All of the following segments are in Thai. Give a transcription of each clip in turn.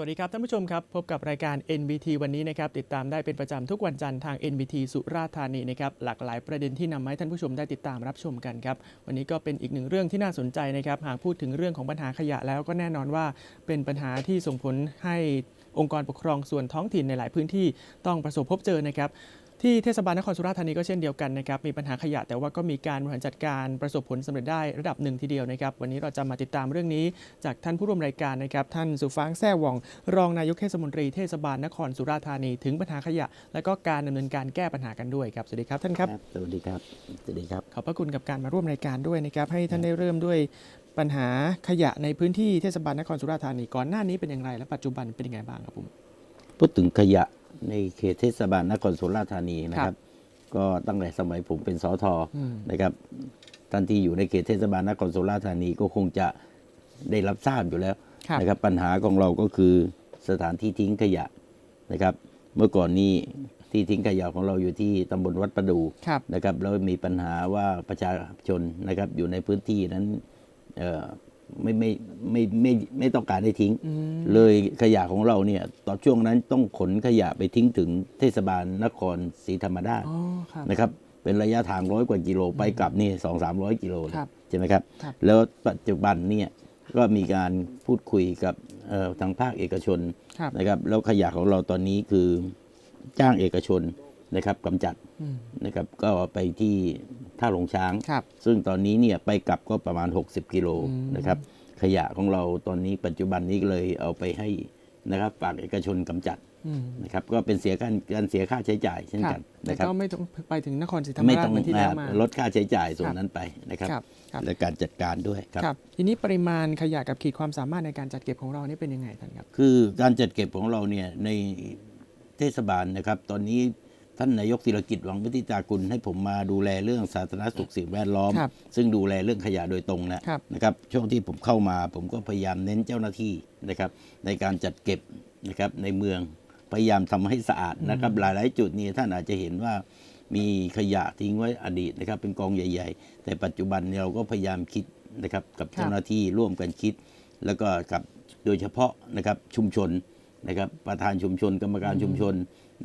สวัสดีครับท่านผู้ชมครับ พบกับรายการ NBT วันนี้นะครับติดตามได้เป็นประจำทุกวันจันทร์ทาง NBT สุราษฎร์ธานีนะครับหลากหลายประเด็นที่นำมาให้ท่านผู้ชมได้ติดตามรับชมกันครับวันนี้ก็เป็นอีกหนึ่งเรื่องที่น่าสนใจนะครับหากพูดถึงเรื่องของปัญหาขยะแล้วก็แน่นอนว่าเป็นปัญหาที่ส่งผลให้องค์กรปกครองส่วนท้องถิ่นในหลายพื้นที่ต้องประสบพบเจอนะครับ ที่เทศบาลนครสุราษฎร์ธานีก็เช่นเดียวกันนะครับมีปัญหาขยะแต่ว่าก็มีการบริหารจัดการประสบผลสำเร็จได้ระดับหนึ่งทีเดียวนะครับวันนี้เราจะมาติดตามเรื่องนี้ จากท่านผู้ร่วมรายการนะครับท่านสุฟางแซ่หว่อง รองนายกเทศมนตรีเทศบาลนครสุราษฎร์ธานีถึงปัญหาขยะ และก็การดำเนินการแก้ปัญหากันด้วยครับสวัสดีครับท่านครับสวัสดีครับสวัสดีครับขอบพระคุณกับการมาร่วมรายการด้วยนะครับให้ท่านได้เริ่มด้วยปัญหาขยะในพื้นที่เทศบาลนครสุราษฎร์ธานีก่อนหน้านี้เป็นอย่างไรและปัจจุบันเป็นยังไงบ้างครับผมพูดถึงขยะ ในเขตเทศบาลนครสุราษฎร์ธานีนะคครัรับบก็ตั้งแต่สมัยผมเป็นสอทออืมนะครับท่านที่อยู่ในเขตเทศบาลนครสุราษฎร์ธานีก็คงจะได้รับทราบอยู่แล้วครับนะครับปัญหาของเราก็คือสถานที่ทิ้งขยะนะครับ เมื่อก่อนนี้ที่ทิ้งขยะของเราอยู่ที่ตำบลวัดประดูครับนะครับแล้วมีปัญหาว่าประชาชนนะครับอยู่ในพื้นที่นั้นเอ่อ ไม่ไม่ไม่ไม่ไม่ไม่ต้องการให้ทิ้งอืมเลยขยะของเราเนี่ยตอนช่วงนั้นต้องขนขยะไปทิ้งถึงเทศบาลนครศรีธรรมราชอ๋อครับนะครับ เป็นระยะทางร้อยกว่ากิโลไปกลับนี่สองสามร้อยกิโลเลยครับใช่ไหมครับครับ แล้วปัจจุบันเนี่ยก็มีการพูดคุยกับเอ่อทางภาคเอกชนครับนะครับ แล้วขยะของเราตอนนี้คือจ้างเอกชน นะครับกำจัดอืมนะครับก็ไปที่ท่าหลงช้างครับซึ่งตอนนี้เนี่ยไปกลับก็ประมาณ 60 กิโลอืมนะครับ ขยะของเราตอนนี้ปัจจุบันนี้เลยเอาไปให้นะครับฝากเอกชนกำจัดอืมนะครับก็เป็นเสียการการเสียค่าใช้จ่ายเช่นครักับนแต่นะครับก็ไม่ต้องไปถึงนครศรีธรรมไม่ราชต้องเหมือนที่แล้วมาอ่าลดค่าใช้จ่ายส่วครันบนั้นไปนะครับครับครับและการจัดการด้วยครับครับทีนี้ปริมาณขยะกับขีดความสามารถในการจัดเก็บของเรานี่เป็นยังไงท่านครับ คือการจัดเก็บของเราเนี่ยในเทศบาลนะครับ ตอนนี้ ท่านนายกศิรกิจหวังวิทิตากุลให้ผมมาดูแลเรื่องสาธารณสุขสิ่งแวดล้อม ครับซึ่งดูแลเรื่องขยะโดยตรงนะครับนะครับช่วงที่ผมเข้ามาผมก็พยายามเน้นเจ้าหน้าที่นะครับในการจัดเก็บนะครับในเมืองพยายามทำให้สะอาดนะครับหลายๆจุดนี้ท่านอาจจะเห็นว่ามีขยะทิ้งไว้อดีตนะครับเป็นกองใหญ่ ๆ แต่ปัจจุบันเนี่ยเราก็พยายามคิดนะครับกับครับเจ้าหน้าที่ร่วมกันคิด แล้วก็กับโดยเฉพาะนะครับชุมชนนะครับประธานชุมชนกรรมการชุมชน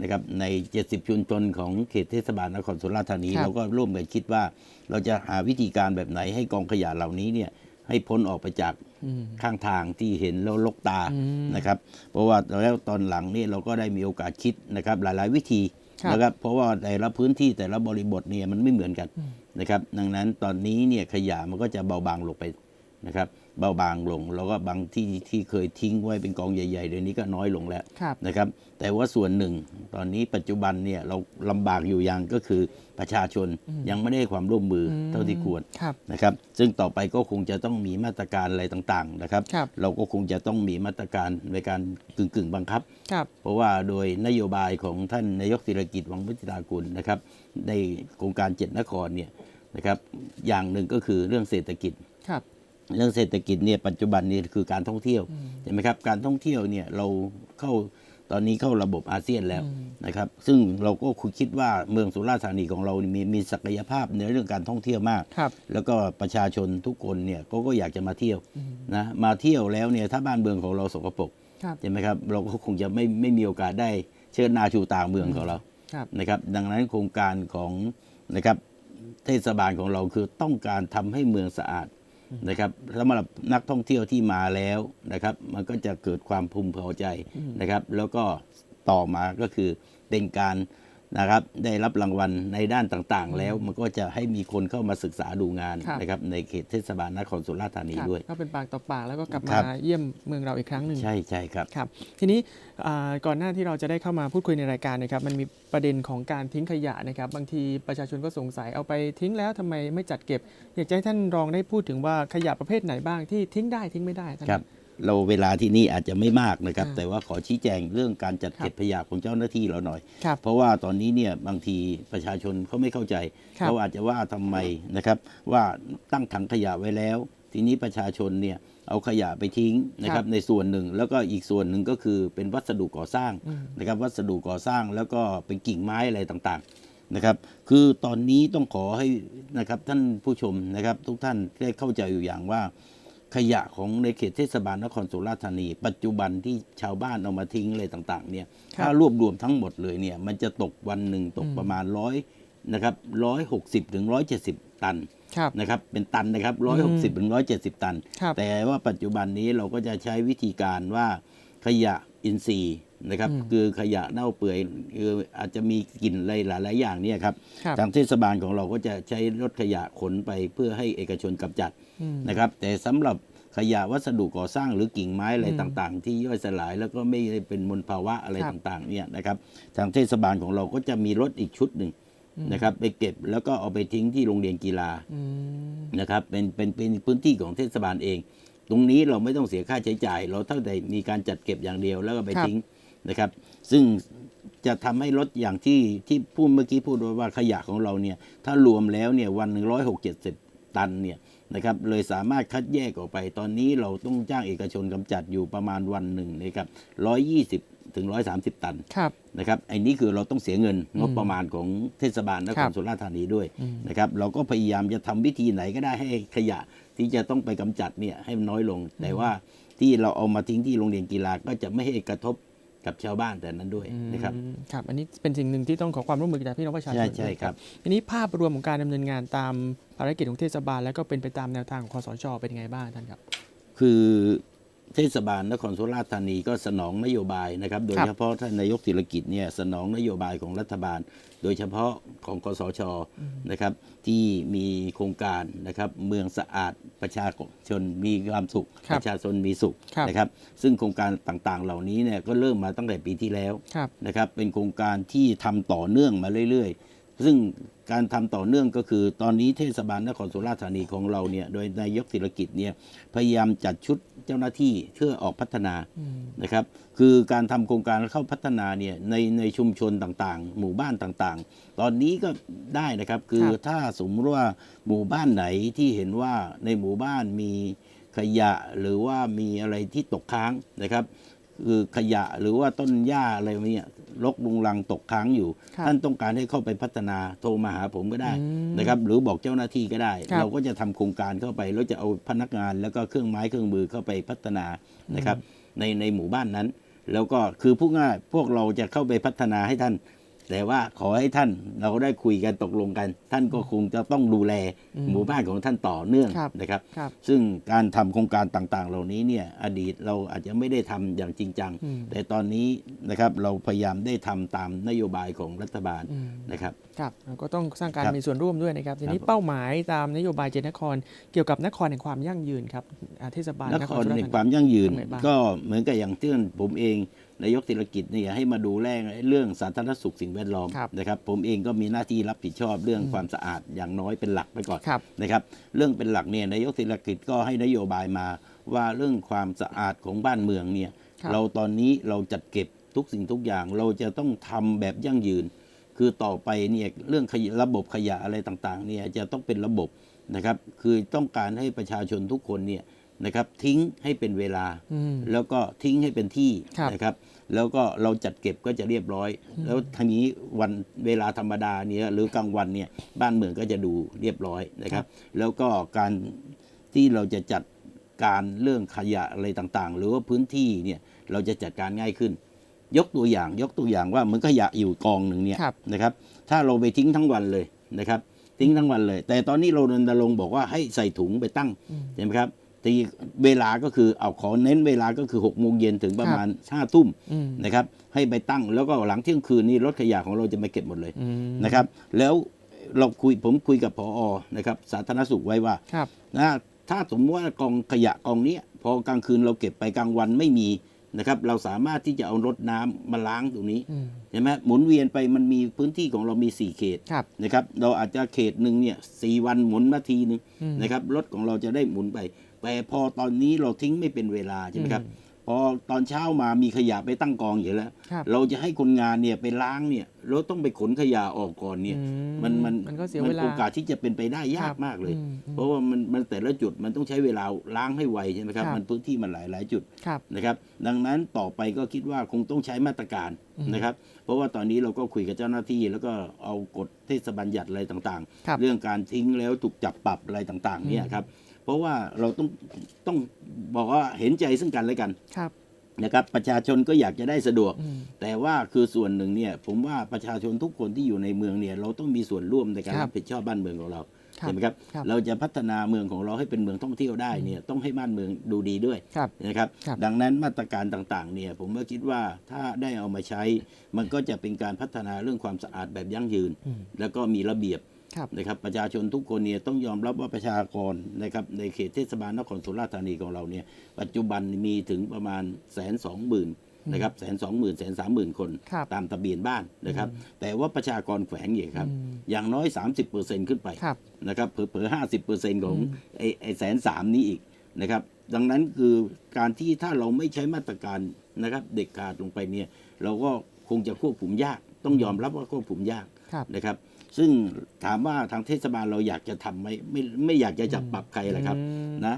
นะครับใน 70 ชุมชนของเขตเทศบาลนครสุราษฎร์ธานีครับเราก็ร่วมกันคิดว่า เราจะหาวิธีการแบบไหนให้กองขยะเหล่านี้เนี่ยให้พ้นออกไปจากอืมข้างทางที่เห็นแล้วลกตาอืมนะครับ เพราะว่าแล้วตอนหลังนี่เราก็ได้มีโอกาสคิดนะครับหลาย ๆ วิธีครับนะครับเพราะว่าแต่ละพื้นที่แต่ละบริบทเนี่ยมันไม่เหมือนกันอืมนะครับ ดังนั้นตอนนี้เนี่ยขยะมันก็จะเบาบางลงไปนะครับ เบาบางลง แล้วก็บางที่ที่เคยทิ้งไว้เป็นกองใหญ่ๆเดี๋ยวนี้ก็น้อยลงแล้วครับนะครับ แต่ว่าส่วนหนึ่ง ตอนนี้ปัจจุบันเนี่ยเราลำบากอยู่อย่างก็คือประชาชนยังไม่ได้ให้ความร่วมมืออมเท่าที่ควรครับนะครับ ซึ่งต่อไปก็คงจะต้องมีมาตรการอะไรต่างๆนะครับครับเราก็คงจะต้องมีมาตรการในการกึ่งๆ บังคับครับเพราะว่าโดยนโยบายของท่านนายกศิรกิจวังวิทยากุลนะครับ ในโครงการเจ็ดนครเนี่ยนะครับ อย่างหนึ่งก็คือเรื่องเศรษฐกิจครับ เรื่องเศรษฐกิจเนี่ยปัจจุบันนี้คือการท่องเที่ยวใช่ไหมครับการท่องเที่ยวเนี่ยเราเข้าตอนนี้เข้าระบบอาเซียนแล้วอืมนะครับ ซึ่งเราก็คิดว่าเมืองสุราษฎร์ธานีของเรามีมีศักยภาพในเรื่องการท่องเที่ยวมากครับแล้วก็ประชาชนทุกคนเนี่ยก็ก็อยากจะมาเที่ยวนะมาเที่ยวแล้วเนี่ยถ้าบ้านเมืองของเราสกปรกครับใช่ไหมครับเราก็คงจะไม่ไม่มีโอกาสได้เชิดหนาชูตาเมืองของเราครับนะครับ ดังนั้นโครงการของนะครับเทศบาลของเราคือต้องการทำให้เมืองสะอาด นะครับสำหรับนักท่องเที่ยวที่มาแล้วนะครับ มันก็จะเกิดความภูมิพอใจนะครับ แล้วก็ต่อมาก็คือเป็นการ นะครับได้รับรางวัลในด้านต่างๆ แล้วมันก็จะให้มีคนเข้ามาศึกษาดูงานครับนะครับในเขตเทศบาลนครสุราษฎร์ธานีครับด้วย ก็เป็นปากต่อปากแล้วก็กลับครัมาบเยี่ยมเมืองเราอีกครั้งหนึ่งใช่ใช่ครับครับ ทีนี้อ่าก่อนหน้าที่เราจะได้เข้ามาพูดคุยในรายการนะครับมันมีประเด็นของการทิ้งขยะนะครับ บางทีประชาชนก็สงสัยเอาไปทิ้งแล้วทำไมไม่จัดเก็บ อยากจะให้ท่านรองได้พูดถึงว่าขยะประเภทไหนบ้างที่ทิ้งได้ทิ้งไม่ได้ท่านครับ เราเวลาที่นี่อาจจะไม่มากนะครับอ่าแต่ว่าขอชี้แจงเรื่องการจัดเก็บครับขยะของเจ้าหน้าที่เราหน่อยครับเพราะว่าตอนนี้เนี่ยบางทีประชาชนเขาไม่เข้าใจครับเขาอาจจะว่าทำไมนะครับ ว่าตั้งถังขยะไว้แล้ว ทีนี้ประชาชนเนี่ยเอาขยะไปทิ้งนะครับในส่วนหนึ่งแล้วก็อีกส่วนหนึ่งก็คือเป็นวัสดุก่อสร้างอืมนะครับ วัสดุก่อสร้างแล้วก็เป็นกิ่งไม้อะไรต่างๆนะครับ คือตอนนี้ต้องขอให้นะครับท่านผู้ชมนะครับ ทุกท่านได้เข้าใจอยู่อย่างว่า ขขยะของในเขตเทศบาลนครสุราษฎร์ธานี ปัจจุบันที่ชาวบ้านเอามาทิ้งอะไรต่างๆเนี่ยครับถ้ารวบรวมทั้งหมดเลยเนี่ยมันจะตกวันหนึ่งตกประมาณร้อยนะครับร้อยหกสิบถึงร้อยเจ็ดสิบตันครับนะครับเป็นตันนะครับร้อยหกสิบถึงร้อยเจ็ดสิบตันครับแต่ว่าปัจจุบันนี้เราก็จะใช้วิธีการว่าขยะอินทรีย์ นะครับอืมคือขยะเน่าเปื่อยคืออาจจะมีกลิ่นอะไรหลาย ๆ อย่างเนี่ยครับครับทางเทศบาลของเราก็จะใช้รถขยะขนไปเพื่อให้เอกชนกำจัดอืมนะครับ แต่สำหรับขยะวัสดุก่อสร้างหรือกิ่งไม้อะไรอืมต่างๆ ที่ย่อยสลายแล้วก็ไม่ได้เป็นมลภาวะอะไรครับต่างๆเนี่ยนะครับทางเทศบาลของเราก็จะมีรถอีกชุดหนึ่งนะครับไปเก็บแล้วก็เอาไปทิ้งที่โรงเรียนกีฬาอืมนะครับเป็นเป็นเป็นพื้นที่ของเทศบาลเอง ตรงนี้เราไม่ต้องเสียค่าใช้จ่าย เราเท่าแต่มีการจัดเก็บอย่างเดียวแล้วก็ไปครับทิ้ง นะครับ ซึ่งจะทำให้ลดอย่างที่ที่พูดเมื่อกี้พูดว่าขยะของเราเนี่ยถ้ารวมแล้วเนี่ยวันหนึ่งร้อยหกเจ็ดสิบตันเนี่ยนะครับเลยสามารถคัดแยกออกไป ตอนนี้เราต้องจ้างเอกชนกำจัดอยู่ประมาณวันหนึ่งนะครับร้อยยี่สิบถึงร้อยสามสิบตันครับนะครับไอ้นี่คือเราต้องเสียเงินงบประมาณของเทศบาลนคครัรบสุราษฎร์ธานีด้วยอืมนะครับเราก็พยายามจะทำวิธีไหนก็ได้ให้ขยะที่จะต้องไปกำจัดเนี่ยให้มันน้อยลง แต่ว่าที่เราเอามาทิ้งที่โรงเรียนกีฬาก็จะไม่ให้กระทบ กับชาวบ้านแต่นั้นด้วยนะครับอืมครับอันนี้เป็นสิ่งหนึ่งที่ต้องขอความร่วมมือจากพี่น้องประชาชนใช่ใช่ด้วยครับทีนี้ภาพรวมของการดำเนินงานตามภารกิจของเทศบาล แล้วก็เป็นไปตามแนวทางของคอสชเป็นยังไงบ้างท่านครับ คือ เทศบาลนครสุราษฎร์ธานีก็สนองนโยบายนะครับ โดยครับเฉพาะท่านนายกศิรกิจเนี่ยสนองนโยบายของรัฐบาล โดยเฉพาะของกสชนะครับที่มีโครงการนะครับเมืองสะอาดประชาชนมีความสุขครับประชาชนมีสุขครับนะครับ ซึ่งโครงการต่างๆ เหล่านี้เนี่ยก็เริ่มมาตั้งแต่ปีที่แล้วครับนะครับ เป็นโครงการที่ทำต่อเนื่องมาเรื่อย ๆ ซึ่งการทำต่อเนื่องก็คือ ตอนนี้เทศบาลนครสุราษฎร์ธานีของเราเนี่ยโดยนายกศิรกิจเนี่ยพยายามจัดชุด เจ้าหน้าที่เพื่อออกพัฒนาอืมนะครับ คือการทำโครงการเข้าพัฒนาเนี่ยในในชุมชนต่างๆ หมู่บ้านต่างๆ ตอนนี้ก็ได้นะครับคือครับถ้าสมมติว่าหมู่บ้านไหนที่เห็นว่าในหมู่บ้านมีขยะหรือว่ามีอะไรที่ตกค้างนะครับ คือขยะหรือว่าต้นหญ้าอะไรเนี่ยรกลุงรังตกค้างอยู่ครับท่านต้องการให้เข้าไปพัฒนาโทรมาหาผมก็ได้อืมนะครับ หรือบอกเจ้าหน้าที่ก็ได้ครับเราก็จะทำโครงการเข้าไปแล้วจะเอาพนักงานแล้วก็เครื่องไม้เครื่องมือเข้าไปพัฒนานะครับ ในในหมู่บ้านนั้น แล้วก็คือพูดง่ายพวกเราจะเข้าไปพัฒนาให้ท่าน แต่ว่าขอให้ท่านเราได้คุยกันตกลงกัน ท่านก็คงจะต้องดูแลอืมหมู่บ้านของท่านต่อเนื่องครับนะครับครับ ซึ่งการทำโครงการต่างๆ เหล่านี้เนี่ยอดีตเราอาจจะไม่ได้ทำอย่างจริงจังอืมแต่ตอนนี้นะครับเราพยายามได้ทำตามนโยบายของรัฐบาลอืมนะครับครับเราก็ต้องสร้างการครับมีส่วนร่วมด้วยนะครับทีนี้ครับเป้าหมายตามนโยบายเจนนคร เกี่ยวกับนครแห่งความยั่งยืนครับอ่าเทศบาลนนคครรสุราษฎในร์ความยั่งยืนทำไงบ้างก็เหมือนกับอย่างที่ผมเอง นายกศิรกิจเนี่ยให้มาดูแลเรื่องสาธารณสุขสิ่งแวดล้อมครับนะครับ ผมเองก็มีหน้าที่รับผิดชอบเรื่องอืมความสะอาดอย่างน้อยเป็นหลักไปก่อนครับนะครับ เรื่องเป็นหลักเนี่ยนายกศิรกิจก็ให้นโยบายมาว่าเรื่องความสะอาดของบ้านเมืองเนี่ยครับเราตอนนี้เราจัดเก็บทุกสิ่งทุกอย่างเราจะต้องทำแบบยั่งยืน คือต่อไปเนี่ยเรื่องขยะระบบขยะอะไรต่างๆเนี่ยจะต้องเป็นระบบนะครับ คือต้องการให้ประชาชนทุกคนเนี่ยนะครับทิ้งให้เป็นเวลาอืมแล้วก็ทิ้งให้เป็นที่ครับนะครับ แล้วก็เราจัดเก็บก็จะเรียบร้อย แล้วทีนี้วันเวลาธรรมดาเนี่ยหรือกลางวันเนี่ยบ้านเมืองก็จะดูเรียบร้อยนะครับ แล้วก็การที่เราจะจัดการเรื่องขยะอะไรต่างๆ หรือว่าพื้นที่เนี่ยเราจะจัดการง่ายขึ้น ยกตัวอย่างยกตัวอย่างว่าเหมันขยะอยู่กองหนึ่งเนี่ยครับนะครับ ถ้าเราไปทิ้งทั้งวันเลยนะครับ ทิ้งทั้งวันเลย แต่ตอนนี้เรารณรงค์บอกว่าให้ใส่ถุงไปตั้งอืมใช่ไหมครับ ตีเวลาก็คือเอาขอเน้นเวลาก็คือ6กโมงเย็นถึงประมาณห้าทุ่มอืมนะครับให้ไปตั้งแล้วก็หลังเที่ยงคืนนี้รถขยะของเราจะไปเก็บหมดเลยอืมนะครับแล้วเราคุยผมคุยกับพอนะครับสาธารณสุขไว้ว่าครับนะถ้าสมมติว่ากองขยะกองเนี้ยพอกลางคืนเราเก็บไปกลางวันไม่มีนะครับเราสามารถที่จะเอารถน้ำมาล้างตรงนี้อืมใช่ไหมหมุนเวียนไปมันมีพื้นที่ของเรามี 4 เขตครับนะครับเราอาจจะเขตหนึ่งเนี่ยสวันหมุนนาทีหนึงอืมนะครับรถของเราจะได้หมุนไป แต่พอตอนนี้เราทิ้งไม่เป็นเวลาใช่ไหมครับอืมพอตอนเช้ามามีขยะไปตั้งกองอยู่แล้วครับเราจะให้คนงานเนี่ยไปล้างเนี่ยเราต้องไปขนขยะออกก่อนเนี่ยอืมันมันมันก็เสียมัเวลาโอกาสที่จะเป็นไปได้ยาคกรับมากเลยอืมอืมเพราะว่ามันมันแต่ละจุดมันต้องใช้เวลาล้างให้ไวใช่ไหมครับครับมันพื้นที่มันหลายหลายจุดครับนะครับ ดังนั้นต่อไปก็คิดว่าคงต้องใช้มาตรการอืมนะครับ เพราะว่าตอนนี้เราก็คุยกับเจ้าหน้าที่ แล้วก็เอากฎเทศบัญญัติอะไรต่างครับๆเรื่องการทิ้งแล้วถูกจับปรับอะไรต่างๆเนี่ยครับ เพราะว่าเราต้องต้องบอกว่าเห็นใจซึ่งกันและกันครับนะครับประชาชนก็อยากจะได้สะดวกอืมแต่ว่าคือส่วนหนึ่งเนี่ยผมว่าประชาชนทุกคนที่อยู่ในเมืองเนี่ยเราต้องมีส่วนร่วมในการครับรับผิดชอบบ้านเมืองของเราครับเห็นไหมครับครับเราจะพัฒนาเมืองของเราให้เป็นเมืองท่องเที่ยวได้เนี่ยต้องให้บ้านเมืองดูดีด้วยครับนะครับครับดังนั้นมาตรการต่างๆเนี่ยผมก็คิดว่าถ้าได้เอามาใช้ มันก็จะเป็นการพัฒนาเรื่องความสะอาดแบบยั่งยืนอืมแล้วก็มีระเบียบครับ นะครับประชาชนทุกคนเนี่ยต้องยอมรับว่าประชากรนะครับในเขตเทศบาลนครสุราษฎร์ธานีของเราเนี่ยปัจจุบันมีถึงประมาณแสนสองหมื่นนะครับแสนสองหมื่นแสนสามหมื่นคนครับตามทะเบียนบ้านนะครับ แต่ว่าประชากรแขวงเนี่ยครับอืมอย่างน้อย 30%ขึ้นไปครับนะครับเผลอๆห้าสิบเปอร์เซ็นต์ของอืมไอ้ไอ้แสนสามนี้อีกนะครับ ดังนั้นคือการที่ถ้าเราไม่ใช้มาตรการนะครับเด็กขาดลงไปเนี่ย เราก็คงจะควบคุมยาก ต้องยอมรับว่าควบคุมยากครับนะครับ ซึ่งถามว่าทางเทศบาลเราอยากจะทำไหมไม่ไม่อยากจะจับปรับใครแหละครับอืมนะ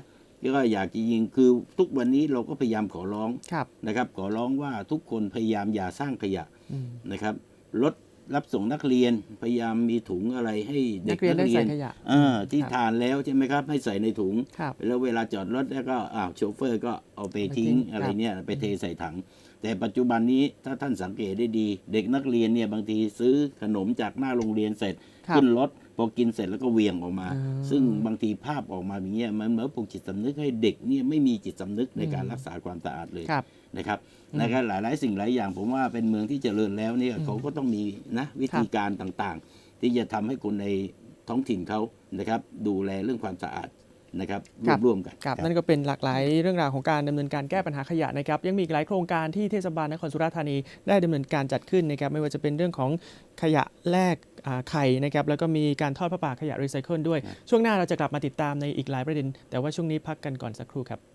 ก็อยากจะยิงคือทุกวันนี้เราก็พยายามขอร้องครับนะครับ ขอร้องว่าทุกคนพยายามอย่าสร้างขยะอืมนะครับรถรับส่งนักเรียนพยายามมีถุงอะไรให้เด็นักกเรียนได้ใส่ขยะเออที่ครับทานแล้วใช่ไหมครับ ให้ใส่ในถุงครับแล้วเวลาจอดรถแล้วก็อ้าวโชเฟอร์ก็เอาไปไปทิ้ทิ้งงอะไรครับเนี่ยไปเทใส่ถัง แต่ปัจจุบันนี้ถ้าท่านสังเกตได้ดี เด็กนักเรียนเนี่ยบางทีซื้อขนมจากหน้าโรงเรียนเสร็จครับขึ้นรถพอกินเสร็จแล้วก็เหวียงออกมาอ่าซึ่งบางทีภาพออกมาอย่างเงี้ยมันเหมือนปลุกจิตสำนึกให้เด็กเนี่ยไม่มีจิตสำนึกในการอืมรักษาความสะอาดเลยครับนะครับนะครับหลายๆ สิ่งหลายอย่างผมว่าเป็นเมืองที่เจริญแล้วเนี่ยอืมเขาก็ต้องมีนะวิธีการต่างๆ ที่จะทำให้คนในท้องถิ่นเขานะครับดูแลเรื่องความสะอาด นะครับครับร่วมๆกันครับครับนั่นก็เป็นหลากหลายเรื่องราวของการดำเนินการแก้ปัญหาขยะนะครับยังมีอีกหลายโครงการที่เทศบาลนครสุราษฎร์ธานีได้ดำเนินการจัดขึ้นนะครับไม่ว่าจะเป็นเรื่องของขยะแลกอ่าไข่นะครับแล้วก็มีการทอดผ้าป่าขยะรีไซเคิลด้วย ช่วงหน้าเราจะกลับมาติดตามในอีกหลายประเด็น แต่ว่าช่วงนี้พักกันก่อนสักครู่ครับ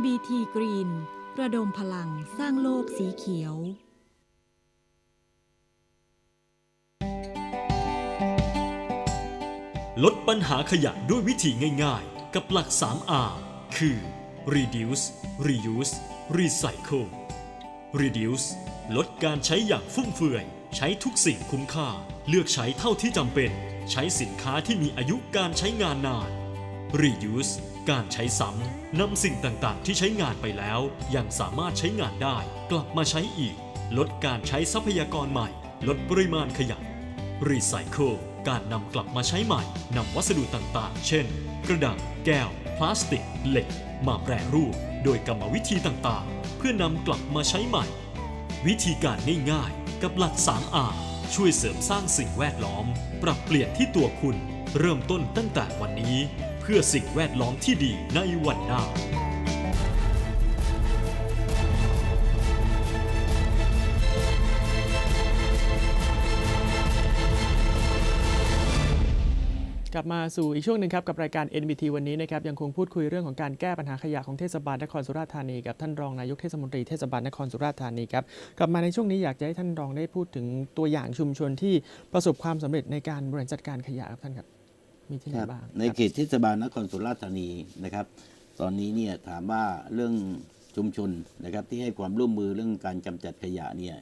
NBT Green ระดมพลังสร้างโลกสีเขียว ลดปัญหาขยะด้วยวิธีง่ายๆ กับหลัก 3R คือ reduce reuse recycle reduce ลดการใช้อย่างฟุ่มเฟือย ใช้ทุกสิ่งคุ้มค่า เลือกใช้เท่าที่จำเป็น ใช้สินค้าที่มีอายุการใช้งานนาน reuse การใช้ซ้ำนำสิ่งต่างๆ ที่ใช้งานไปแล้ว ยังสามารถใช้งานได้ กลับมาใช้อีก ลดการใช้ทรัพยากรใหม่ ลดปริมาณขยะรีไซเคิลการนำกลับมาใช้ใหม่นำวัสดุต่างๆ เช่น กระดาษแก้ว พลาสติก เหล็ก มาแปรรูป โดยกรรมวิธีต่างๆ เพื่อนำกลับมาใช้ใหม่ วิธีการง่ายๆ กับหลัก 3R ช่วยเสริมสร้างสิ่งแวดล้อม ปรับเปลี่ยนที่ตัวคุณ เริ่มต้นตั้งแต่วันนี้ เพื่อสิ่งแวดล้อมที่ดีในวันหน้ากลับมาสู่อีกช่วงหนึ่งครับกับรายการ NBT วันนี้นะครับยังคงพูดคุยเรื่องของการแก้ปัญหาขยะของเทศบาลนครสุราษฎร์ธานีกับท่านรองนายกเทศมนตรีเทศบาลนครสุราษฎร์ธานีครับกลับมาในช่วงนี้อยากจะให้ท่านรองได้พูดถึงตัวอย่างชุมชนที่ประสบความสำเร็จในการบริหารจัดการขยะครับท่านครับ มีที่ไหนครับบ้างในครับเขตเทศบาลนครสุราษฎร์ธานีนะครับ ตอนนี้เนี่ยถามว่าเรื่องชุมชนนะครับที่ให้ความร่วมมือเรื่องการกำจัดขยะเนี่ย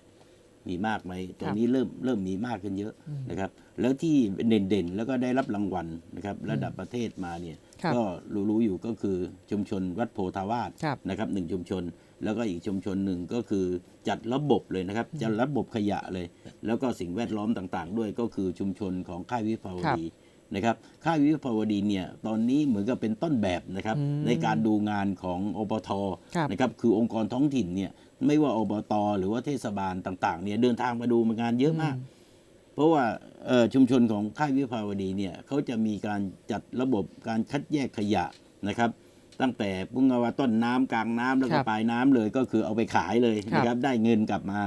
มีมากไหมตอนนี้เริ่มเริ่มมีมากขึ้นเยอะนะครับ แล้วที่เด่นๆแล้วก็ได้รับรางวัลนะครับ ระดับประเทศมาเนี่ยครับก็รู้ๆอยู่ก็คือชุมชนวัดโพธาวาสครับนะครับหนึ่งชุมชน แล้วก็อีกชุมชนหนึ่งก็คือจัดระบบเลยนะครับจัดระบบขยะเลย แล้วก็สิ่งแวดล้อมต่างๆ ด้วยก็คือชุมชนของค่ายวิภาวดี นะครับค่ายวิภาวดีเนี่ยตอนนี้เหมือนกับเป็นต้นแบบนะครับอืมในการดูงานของอบทครับนะครับคือองค์กรท้องถิ่นเนี่ยไม่ว่าอบต หรือว่าเทศบาลต่างๆเนี่ยเดินทางมาดูงานเยอะมาก เพราะว่าเอ่อชุมชนของค่ายวิภาวดีเนี่ยเขาจะมีการจัดระบบการคัดแยกขยะนะครับตั้งแต่พุ่งเอาว่าต้นน้ำกลางน้ำแล้วคก็รับปลายน้ำเลยก็คือเอาไปขายเลยครับนะครับได้เงินกลับมา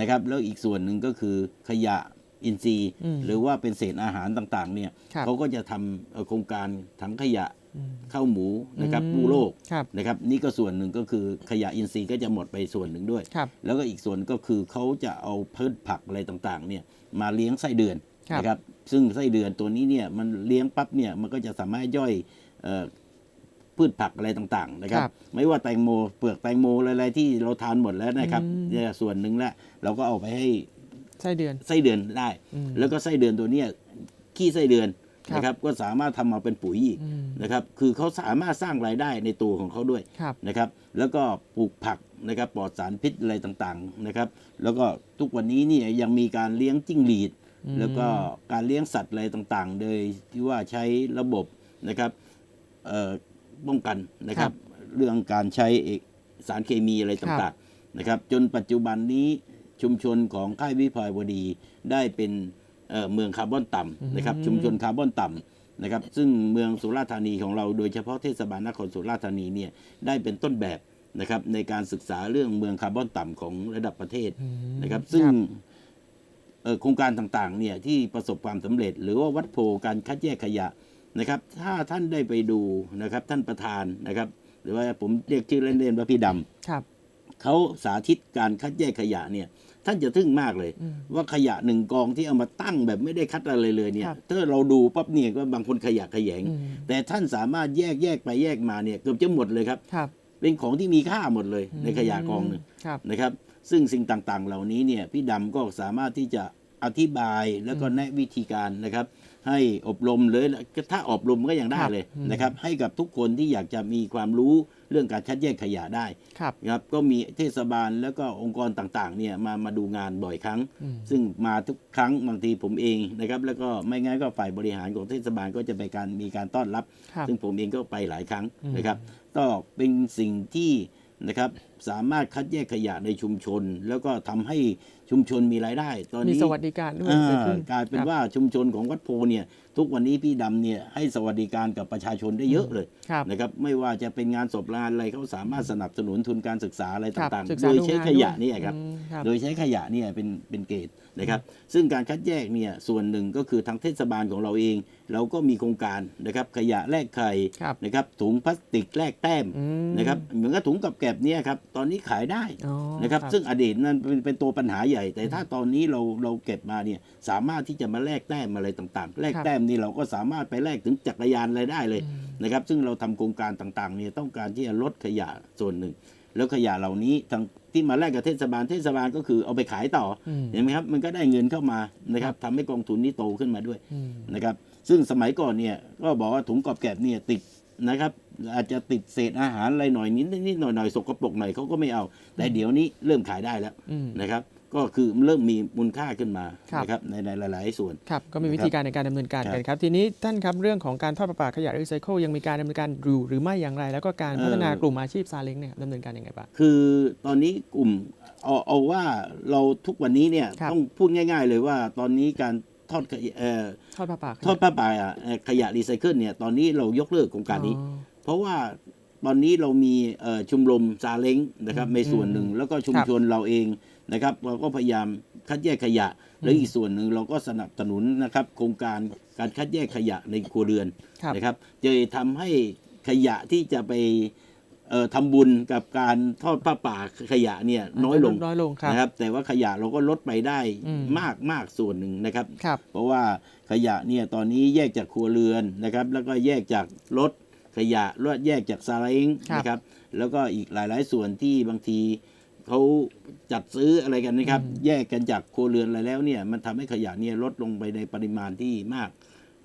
นะครับ แล้วอีกส่วนหนึ่งก็คือขยะ อินทรีย์อืมหรือว่าเป็นเศษอาหารต่างๆเนี่ยครับเขาก็จะทำเอ่อโครงการถังขยะอืมข้าวหมูนะครับอืมกู้โลกครับนะครับนี่ก็ส่วนหนึ่งก็คือขยะอินทรีย์ก็จะหมดไปส่วนหนึ่งด้วยครับแล้วก็อีกส่วนก็คือเขาจะเอาพืชผักอะไรต่างๆเนี่ยมาเลี้ยงไส้เดือนครับนะครับซึ่งไส้เดือนตัวนี้เนี่ยมันเลี้ยงปั๊บเนี่ยมันก็จะสามารถย่อยเอ่อพืชผักอะไรต่างๆนะครับครับ ไม่ว่าแตงโมเปลือกแตงโมอะไรๆที่เราทานหมดแล้วนะครับอืมเนี่ยส่วนหนึ่งแล้วเราก็เอาไปให้ ไส้เดือนไส้เดือนได้อืมแล้วก็ไส้เดือนตัวเนี้ยขี้ไส้เดือนครับนะครับก็สามารถทำมาเป็นปุ๋ยอีกอืมนะครับคือเขาสามารถสร้างรายได้ในตัวของเขาด้วยครับนะครับแล้วก็ปลูกผักนะครับปลอดสารพิษอะไรต่างๆนะครับแล้วก็ทุกวันนี้เนี่ยยังมีการเลี้ยงจิ้งหรีดอืมแล้วก็การเลี้ยงสัตว์อะไรต่างๆ โดยที่ว่าใช้ระบบนะครับเอ่อป้องกันนะครับ เรื่องการใช้เอกสารเคมีอะไรต่างๆนะครับจนปัจจุบันนี้ ชุมชนของค่ายวิภาวดีได้เป็นเอ่อเมืองคาร์บอนต่ำนะครับอืมชุมชนคาร์บอนต่ำนะครับซึ่งเมืองสุราษฎร์ธานีของเราโดยเฉพาะเทศบาลนครสุราษฎร์ธานีเนี่ยได้เป็นต้นแบบนะครับในการศึกษาเรื่องเมืองคาร์บอนต่ำของระดับประเทศอืมนะครับ ซึ่งครับเอ่อโครงการต่างๆเนี่ยที่ประสบความสำเร็จ หรือว่าวัดโพการคัดแยกขยะนะครับ ถ้าท่านได้ไปดูนะครับท่านประธานนะครับ หรือว่าผมเรียกชื่อเล่นๆว่าพี่ดำครับ เขาสาธิตการคัดแยกขยะเนี่ย ท่านจะทึ่งมากเลยอืมว่าขยะหนึ่งกองที่เอามาตั้งแบบไม่ได้คัดอะไรเลยเนี่ยครับถ้าเราดูปั๊บเนี่ยก็บางคนขยะขยงอืมแต่ท่านสามารถแยกแยกไปแยกมาเนี่ยเกือบจะหมดเลยครับครับเป็นของที่มีค่าหมดเลยในขยะกองหนึ่งครับนะครับ ซึ่งสิ่งต่างๆ เหล่านี้เนี่ยพี่ดำก็สามารถที่จะอธิบายแล้วก็แนะวิธีการนะครับ ให้อบรมเลยถ้าอบรมก็ยังได้ครับเลยอืมนะครับ ให้กับทุกคนที่อยากจะมีความรู้เรื่องการคัดแยกขยะได้ครับนะครับก็มีเทศบาลแล้วก็องค์กรต่างๆเนี่ยมามาดูงานบ่อยครั้งอืมซึ่งมาทุกครั้งบางทีผมเองนะครับ แล้วก็ไม่งั้นก็ฝ่ายบริหารของเทศบาลก็จะไปการมีการต้อนรับครับซึ่งผมเองก็ไปหลายครั้งอืมนะครับ ก็เป็นสิ่งที่นะครับสามารถคัดแยกขยะในชุมชน แล้วก็ทำให้ชุมชนมีรายได้ ตอนมีนี้สวัสดิการด้วยอ่าเกิดขึ้นกลายเป็นครับว่าชุมชนของวัดโพเนี่ยทุกวันนี้พี่ดำเนี่ยให้สวัสดิการกับประชาชนได้เยอะเลยครับนะครับไม่ว่าจะเป็นงานศพลานอะไรเขาสามารถสนับสนุนทุนการศึกษาอะไรครับต่างศึกๆษาโดยดูใช้งานขยะด้วยเนี่ยครับอืมครับโดยใช้ขยะเนี่ยเป็นเป็นเกณฑ์นะครับซึ่งการคัดแยกเนี่ยส่วนหนึ่งก็คือทางเทศบาลของเราเอง เราก็มีโครงการนะครับขยะแลกไข่ครับนะครับถุงพลาสติกแลกแต้มอืมนะครับเหมือนกับถุงกับแกลบเนี่ยครับ ตอนนี้ขายได้อ๋อนะครับ ซึ่งอดีตนั้นเป็นเป็นตัวปัญหาใหญ่ แต่ถ้าตอนนี้เราเราเก็บมาเนี่ยสามารถที่จะมาแลกแต้มอะไรต่างๆ แลกครับแต้มนี่เราก็สามารถไปแลกถึงจักรยานอะไรได้เลยอืมนะครับ ซึ่งเราทำโครงการต่างๆเนี่ยต้องการที่จะลดขยะส่วนหนึ่ง แล้วขยะเหล่านี้ทางที่มาแลกกับเทศบาลเทศบาลก็คือเอาไปขายต่ออมเห็นไหมครับมันก็ได้เงินเข้ามานะครับทำให้กองทุนนี้โตขึ้นมาด้วยอืมนะครับซึ่งสมัยก่อนเนี่ยก็บอกว่าถุงกรอบแกรบเนี่ยติด นะครับ อาจจะติดเศษอาหารอะไรหน่อยนิดนิดหน่อยหน่อยสกปรกหน่อยเขาก็ไม่เอา แต่เดี๋ยวนี้เริ่มขายได้แล้วอืมนะครับ ก็คือเริ่มมีมูลค่าขึ้นมาครับนะครับในในหลาย ๆ ส่วนครับก็มีวิธีการในการดำเนินการครับกันครับ ทีนี้ท่านครับเรื่องของการทอดประปาขยะรีไซเคิลยังมีการดำเนินการอยู่หรือไม่อย่างไร แล้วก็การพัฒนากลุ่มอาชีพซาเล้งเนี่ยดำเนินการยังไงบ้างคือตอนนี้กลุ่มเอาเอาว่าเราทุกวันนี้เนี่ยครับต้องพูดง่าย ๆ เลยว่าตอนนี้การ ทอดขยะเอ่อทอดประปาขยะทอดผ้าป่าอะเอ่อขยะรีไซเคิลเนี่ยตอนนี้เรายกเลิกโครงการนี้อ๋อเพราะว่าตอนนี้เรามีเอ่อชุมรมซาเล้งนะครับอืมในส่วนหนึ่งแล้วก็ชุมครับชนเราเองนะครับ เราก็พยายามคัดแยกขยะ แล้วอีกส่วนหนึ่งเราก็สนับสนุนนะครับ โครงการการคัดแยกขยะในครัวเรือนครับนะครับจะทำให้ขยะที่จะไปเอ่อ ทำบุญกับการทอดผ้าป่าขยะเนี่ยน้อยลงน้อยลงครับนะครับ แต่ว่าขยะเราก็ลดไปได้อืมมากมากส่วนหนึ่งนะครับครับ เพราะว่าขยะเนี่ยตอนนี้แยกจากครัวเรือนนะครับ แล้วก็แยกจากรถขยะแล้วแยกจากซาเล้งครับนะครับ แล้วก็อีกหลาย ๆ ส่วนที่บางทีเขาจัดซื้ออะไรกันนะครับอืมแยกกันจากครัวเรือนอะไรแล้วเนี่ยมันทำให้ขยะเนี่ยลดลงไปในปริมาณที่มาก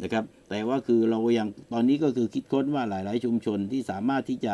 นะครับ แต่ว่าคือเรายังตอนนี้ก็คือคิดค้นว่าหลาย ๆ ชุมชนที่สามารถที่จะ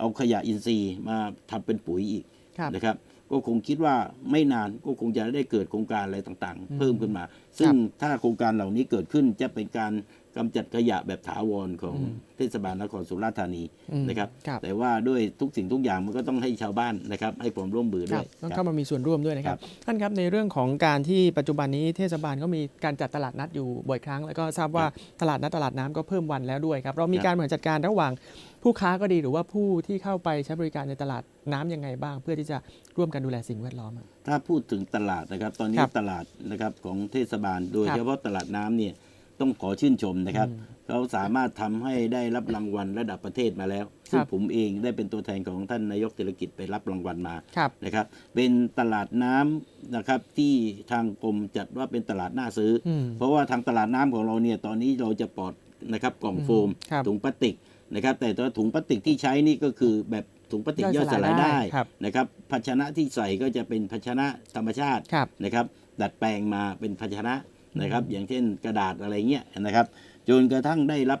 เอาขยะอินทรีย์มาทำเป็นปุ๋ยอีกครับนะครับ ก็คงคิดว่าไม่นานก็คงจะได้เกิดโครงการอะไรต่างอืมๆเพิ่มขึ้นมา ซึ่งถ้าโครงการเหล่านี้เกิดขึ้นจะเป็นการกำจัดขยะแบบถาวรของเทศบาลนครสุราษฎร์ธานีอืมนะครับครับ แต่ว่าด้วยทุกสิ่งทุกอย่างมันก็ต้องให้ชาวบ้านนะครับ ให้ความร่วมมือคด้รัวบยต้องครัเข้าบมามีส่วนร่วมด้วยนะครับครับ ท่านครับในเรื่องของการที่ปัจจุบันนี้เทศบาลก็มีการจัดตลาดนัดอยู่บ่อยครั้ง แล้วก็ทราบว่าตลาดนัดตลาดน้ำก็เพิ่มวันแล้วด้วยครับเรามีครับการบริหารจัดการระหว่าง ผู้ค้าก็ดีหรือว่าผู้ที่เข้าไปใช้บริการในตลาดน้ำยังไงบ้าง เพื่อที่จะร่วมกันดูแลสิ่งแวดล้อมอะถ้าพูดถึงตลาดนะครับ ตอนนี้ครับตลาดนะครับของเทศบาล โดยครับเฉพาะตลาดน้ำเนี่ยต้องขอชื่นชมนะครับอืมเขาสามารถทำให้ได้รับรางวัลระดับประเทศมาแล้วครับซึ่งผมเองได้เป็นตัวแทนของท่านนายกเศรษฐกิจไปรับรางวัลมาครับนะครับ เป็นตลาดน้ำนะครับที่ทางกรมจัดว่าเป็นตลาดน่าซื้อออืมเพราะว่าทางตลาดน้ำของเราเนี่ยตอนนี้เราจะปลอดนะครับกล่องโฟมครับถุงพลาสติก นะครับ แต่ตัวถุงพลาสติกที่ใช้นี่ก็คือแบบถุงพลาสติกย่ย่ออยยสสลาลายยได้ได้ครับนะครับ ภาชนะที่ใส่ก็จะเป็นภาชนะธรรมชาติครับนะครับ ดัดแปลงมาเป็นภาชนะนะครับ อย่างเช่นกระดาษอะไรเงี้ยนะครับจนกระทั่งได้รับ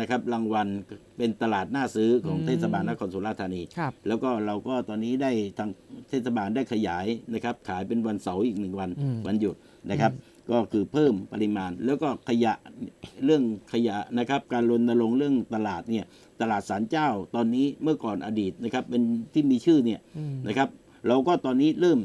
นะครับรางวัลเป็นตลาดน่าซื้อของอืมเทศบาลนครสุราษฎร์ธานีครับแล้วก็เราก็ตอนนี้ได้ทางเทศบาลได้ขยายนะครับ ขายเป็นวันเสาร์อีกหนึ่งวันอืมวันหยุดนะครับ ก็คือเพิ่มปริมาณ แล้วก็ขยะเรื่องขยะนะครับ การรณรงค์เรื่องตลาดเนี่ยตลาดสารเจ้าตอนนี้เมื่อก่อนอดีตนะครับเป็นที่มีชื่อเนี่ยอืมนะครับ เราก็ตอนนี้เริ่ม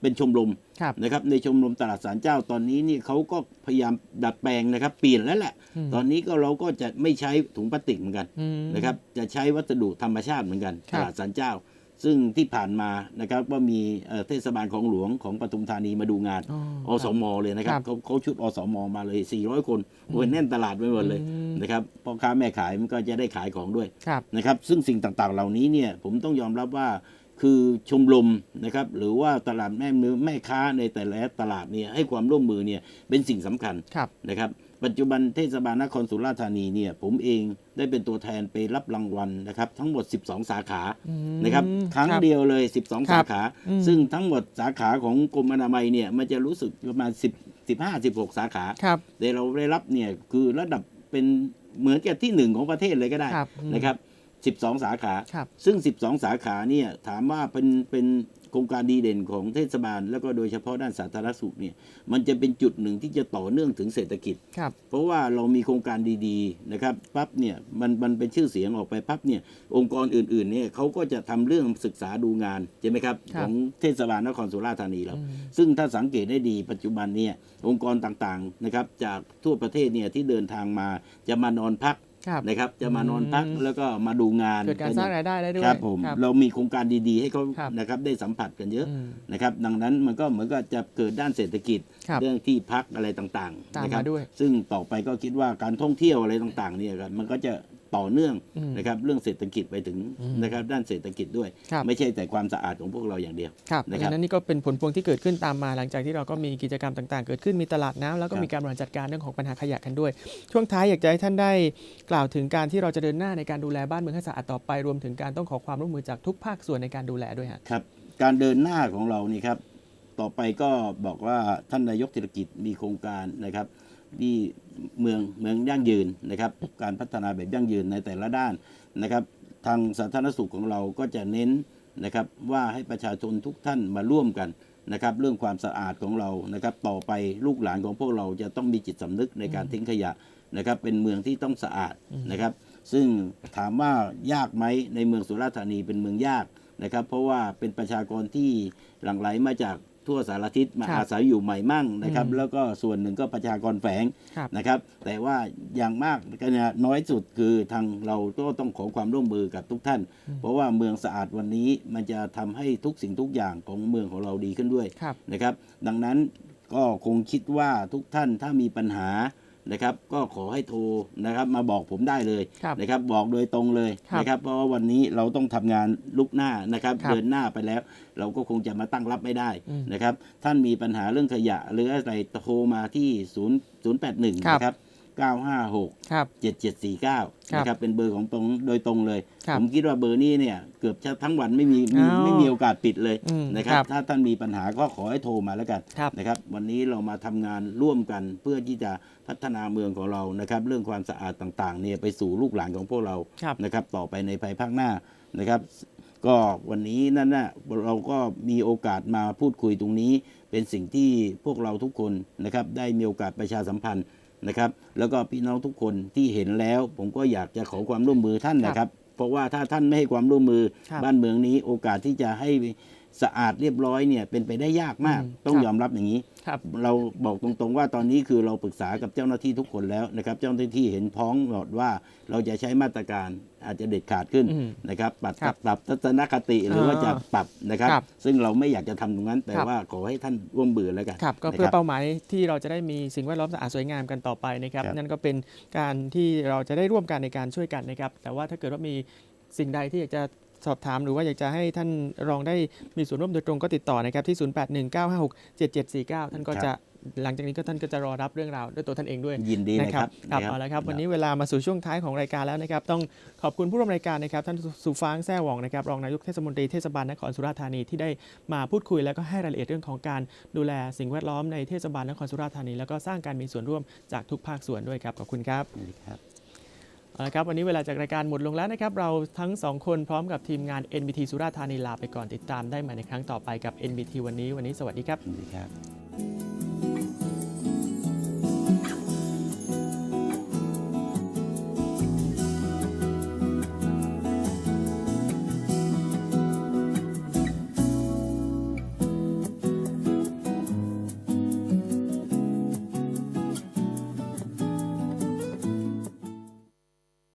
เป็นชมรมครับนะครับในชมรมตลาดสารเจ้าตอนนี้นี่เขาก็พยายามดัดแปลงนะครับเปลี่ยนแล้วแหละอืมตอนนี้ก็เราก็จะไม่ใช้ถุงพลาสติกเหมือนกันอืมนะครับจะใช้วัสดุธรรมชาติเหมือนกันครัตบลาดสันเจ้า ซึ่งที่ผ่านมานะครับว่ามีเอ่อเทศบาลของหลวงของปทุมธานีมาดูงานอ๋ออสมเลยนะครับครับเขาเขาชุดอสมมาเลย 400 คนโอ้ยแน่นตลาดไปหมดเลยอืมนะครับพ่อค้าแม่ขายมันก็จะได้ขายของด้วยครับนะครับ ซึ่งสิ่งต่างๆเหล่านี้เนี่ยผมต้องยอมรับว่าคือชมรมนะครับหรือว่าตลาดแม่มือแม่ค้าในแต่ละตลาดเนี่ยให้ความร่วมมือเนี่ยเป็นสิ่งสำคัญครับนะครับ ปัจจุบันเทศบาลนครสุราษฎร์ธานีเนี่ยผมเองได้เป็นตัวแทนไปรับรางวัลนะครับ ทั้งหมด 12 สาขาอืมนะครับครั้งครับเดียวเลย 12ครัสาบขาอืมซึ่งทั้งหมดสาขาของกรมอนามัยเนี่ยมันจะรู้สึกประมาณ 10 15 16 สาขาครับแต่เราได้รับเนี่ยคือระดับเป็นเหมือนกับที่หนึ่งของประเทศเลยก็ได้ครับอืมนะครับ 12 สาขาครับซึ่ง 12 สาขาเนี่ยถามว่าเป็นเป็น โครงการดีเด่นของเทศบาล แล้วก็โดยเฉพาะด้านสาธารณสุขเนี่ยมันจะเป็นจุดหนึ่งที่จะต่อเนื่องถึงเศรษฐกิจครับเพราะว่าเรามีโครงการดีๆนะครับปั๊บเนี่ยมันมันเป็นชื่อเสียงออกไปปั๊บเนี่ยองค์กรอื่นๆเนี่ยเขาก็จะทำเรื่องศึกษาดูงานใช่ไหมครับครับของเทศบาลนครสุราษฎร์ธานีเราอืมซึ่งถ้าสังเกตได้ดีปัจจุบันเนี่ยองค์กรต่างๆนะครับจากทั่วประเทศเนี่ยที่เดินทางมาจะมานอนพักครับ นะครับ จะมานอนพักอืมแล้วก็มาดูงานเกิดการสร้างรายได้ได้ด้วยครับผมครับเรามีโครงการดีๆ ให้เขาครับนะครับได้สัมผัสกันเยอะอืมนะครับ ดังนั้นมันก็เหมือนกับจะเกิดด้านเศรษฐกิจครับเรื่องที่พักอะไรต่างๆตามนะครัมาด้วยซึ่งต่อไปก็คิดว่าการท่องเที่ยวอะไรต่างๆเนี่ยครับมันก็จะ ต่อเนื่องอืมนะครับเรื่องเศรษฐกิจไปถึงอืมนะครับด้านเศรษฐกิจด้วยครับไม่ใช่แต่ความสะอาดของพวกเราอย่างเดียวครับเพนะราะครับฉะนั้นนี่ก็เป็นผลพวงที่เกิดขึ้นตามมา หลังจากที่เราก็มีกิจกรรมต่าง ๆ เกิดขึ้นมีตลาดน้ำแล้วก็ครับมีการบริหารจัดการเรื่องของปัญหาขยะกันด้วย ช่วงท้ายอยากจะให้ท่านได้กล่าวถึงการที่เราจะเดินหน้าในการดูแลบ้านเมืองให้สะอาดต่อไปรวมถึงการต้องขอความร่วมมือจากทุกภาคส่วนในการดูแลด้วยฮะครับการเดินหน้าของเรานี่ครับต่อไปก็บอกว่าท่านนายกเศรษฐกิจมีโครงการนะครับ ที่เมืองเมืองยั่งยืนนะครับ การพัฒนาแบบยั่งยืนในแต่ละด้านนะครับ ทางสาธารณสุขของเราก็จะเน้นนะครับว่าให้ประชาชนทุกท่านมาร่วมกันนะครับเรื่องความสะอาดของเรานะครับต่อไปลูกหลานของพวกเราจะต้องมีจิตสำนึกในการทิ้งขยะนะครับเป็นเมืองที่ต้องสะอาดนะครับ ซึ่งถามว่ายากไหมในเมืองสุราษฎร์ธานีเป็นเมืองยากนะครับ เพราะว่าเป็นประชากรที่หลั่งไหลมาจาก ทั่วสารทิศมาครับอาศัยอยู่ใหม่มั่งนะครับอืมแล้วก็ส่วนหนึ่งก็ประชากรแฝงครับนะครับ แต่ว่าอย่างมากก็เนี่ยน้อยสุดคือทางเราก็ต้องขอความร่วมมือกับทุกท่าน เพราะว่าเมืองสะอาดวันนี้มันจะทำให้ทุกสิ่งทุกอย่างของเมืองของเราดีขึ้นด้วยครับนะครับ ดังนั้นก็คงคิดว่าทุกท่านถ้ามีปัญหา นะครับ ก็ขอให้โทรนะครับ มาบอกผมได้เลยครับนะครับ บอกโดยตรงเลยครับนะครับ เพราะว่าวันนี้เราต้องทำงานลุกหน้านะครับครับ เดินหน้าไปแล้ว เราก็คงจะมาตั้งรับไม่ได้อืมนะครับ ท่านมีปัญหาเรื่องขยะหรืออะไรโทรมาที่ 0 0 8 1ครับ นะครับ956ครับ7749นะครับเป็นเบอร์ของตรงโดยตรงเลย ครับผมคิดว่าเบอร์นี้เนี่ยเกือบจะทั้งวันไม่มีมีอ้าวไม่มีโอกาสปิดเลยอืมนะครับ ครับถ้าท่านมีปัญหาก็ขอให้โทรมาแล้วกันครับนะครับ วันนี้เรามาทำงานร่วมกันเพื่อที่จะพัฒนาเมืองของเรานะครับ เรื่องความสะอาดต่างๆเนี่ยไปสู่ลูกหลานของพวกเราครับ นะครับ ต่อไปในภายภาคหน้านะครับ ก็วันนี้นั่นนะเราก็มีโอกาสมาพูดคุยตรงนี้ เป็นสิ่งที่พวกเราทุกคนนะครับ ได้มีโอกาสประชาสัมพันธ์ นะครับ แล้วก็พี่น้องทุกคนที่เห็นแล้ว ผมก็อยากจะขอความร่วมมือท่านนะครับ เพราะว่าถ้าท่านไม่ให้ความร่วมมือครับ บ้านเมืองนี้โอกาสที่จะให้ สะอาดเรียบร้อยเนี่ยเป็นไปได้ยากมากอืมต้องครับยอมรับอย่างนี้ครับเราบอกตรงๆว่าตอนนี้คือเราปรึกษากับเจ้าหน้าที่ทุกคนแล้วนะครับ เจ้าหน้าที่เห็นพ้องหมดว่าเราจะใช้มาตรการอาจจะเด็ดขาดขึ้นอืมนะครับปรับครับปรับทัศนคติหรือว่าจะปรับนะครับครับซึ่งเราไม่อยากจะทำตรงนั้น แต่ครับว่าขอให้ท่านร่วมมือแล้วกันครับก็นะเพื่อครับเป้าหมายที่เราจะได้มีสิ่งแวดล้อมสะอาดสวยงามกันต่อไปนะครับครับ นั่นก็เป็นการที่เราจะได้ร่วมกันในการช่วยกันนะครับ แต่ว่าถ้าเกิดว่ามีสิ่งใดที่อยากจะ สอบถามหรือว่าอยากจะให้ท่านรองได้มีส่วนร่วมโดยตรงก็ติดต่อนะครับที่ 0819567749 ท่านก็จะหลังจากนี้ก็ท่านก็จะรอรับเรื่องราวด้วยตัวท่านเองด้วยยินดีนะครับครับนะเอาละครับวันนี้เวลามาสู่ช่วงท้ายของรายการแล้วนะครับ ต้องขอบคุณผู้ร่วมรายการนะครับ ท่านสุฟางแซ่หว่องนะครับรองนายกเทศมนตรีเทศบาลนครสุราษฎร์ธานีที่ได้มาพูดคุยแล้วก็ให้รายละเอียดเรื่องของการดูแลสิ่งแวดล้อมในเทศบาลนครสุราษฎร์ธานีแล้วก็สร้างการมีส่วนร่วมจากทุกภาคส่วนด้วยครับขอบคุณครับครับ เอาละครับวันนี้เวลาจากรายการหมดลงแล้วนะครับ เราทั้งสองคนพร้อมกับทีมงาน NBT สุราษฎร์ธานีลาไปก่อนติดตามได้ใหม่ในครั้งต่อไปกับ NBT วันนี้วันนี้สวัสดีครับ สวัสดีครับ